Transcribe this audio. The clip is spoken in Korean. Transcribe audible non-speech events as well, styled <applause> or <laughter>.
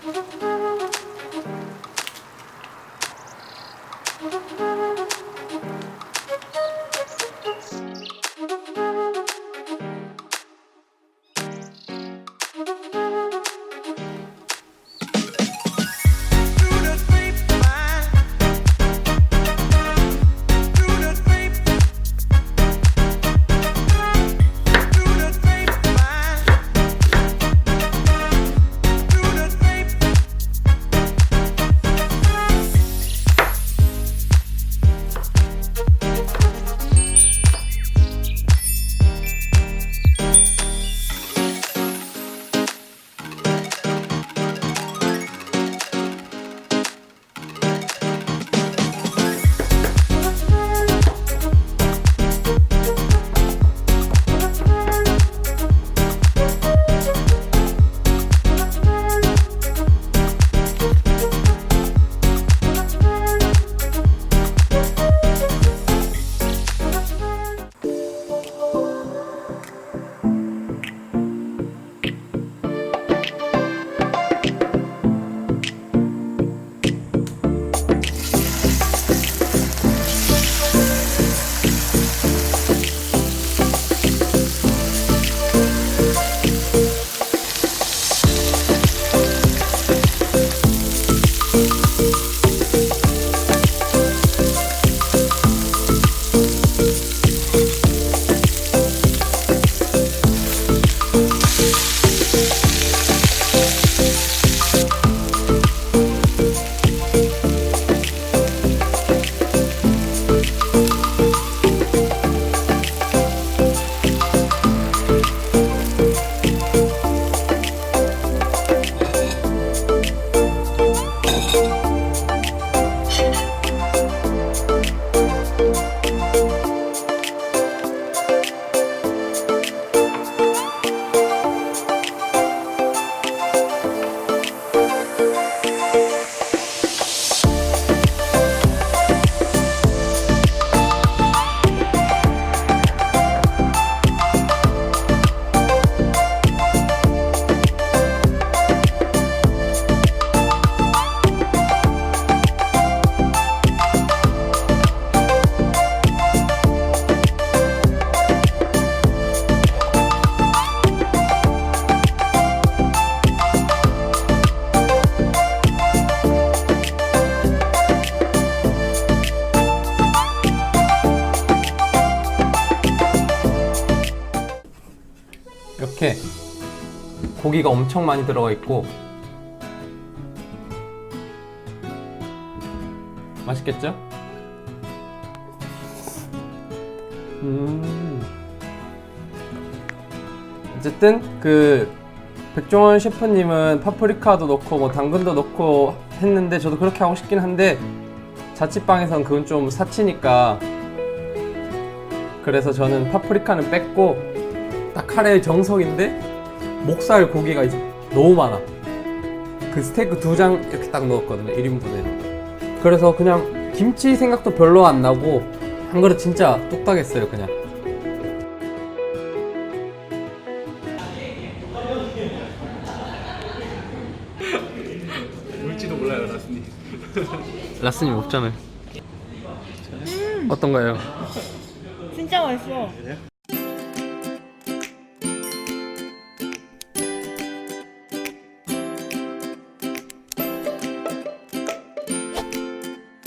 Thank you. 이렇게 고기가 엄청 많이 들어가 있고 맛있겠죠? 음. 어쨌든 그 백종원 셰프님은 파프리카도 넣고 뭐 당근도 넣고 했는데 저도 그렇게 하고 싶긴 한데 자취방에선 그건 좀 사치니까 그래서 저는 파프리카는 뺐고 딱 카레의 정석인데 목살 고기가 이제 너무 많아. 그 스테이크 두 장 이렇게 딱 넣었거든요. 1인분에. 그래서 그냥 김치 생각도 별로 안 나고 한 그릇 진짜 뚝딱 했어요, 그냥. <laughs> 울지도 몰라요, 라스님. <laughs> 라스님 없잖아요. 어떤가요? <laughs> 진짜 맛있어.